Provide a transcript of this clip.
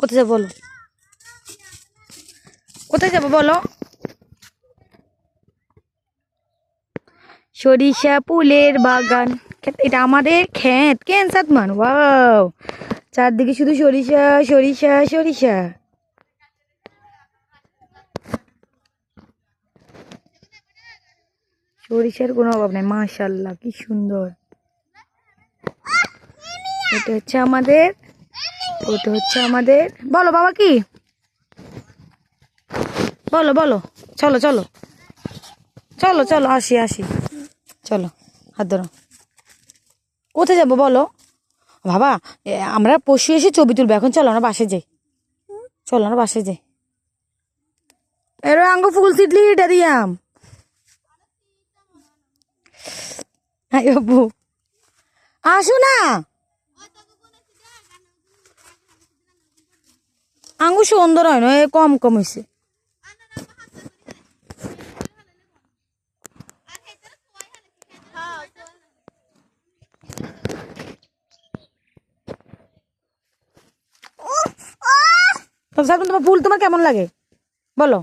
কোথায় যাব বলো? কোথায় যাব বলো? সরিষা ফুলের বাগান। এটা আমাদের ক্ষেত। কেন সাতমান ওয়াও চারদিকে শুধু সরিষা সরিষা সরিষা। সরিষার কোনো অভাব নেই মাশাল্লাহ কি সুন্দর। এটা হচ্ছে আমাদের ওটা হচ্ছে আমাদের, বলো বাবা কি? বলো বলো, চলো চলো চলো চলো, আসি আসি, চলো, হাত ধরো। কোথায় যাব বলো? বাবা আমরা পশু এসে ছবি তুলবো, এখন চলো, আমরা বাসে যাই। চলো, আমরা বাসে যাই। এরো আঙ্গ ফুল সিটলি এটা দিয়াম। হ্যাঁ বাবু, আসো না। আঙ্গু সুন্দর হয় না কম কম হয়েছে তোমার ফুল তোমার কেমন লাগে? বলো।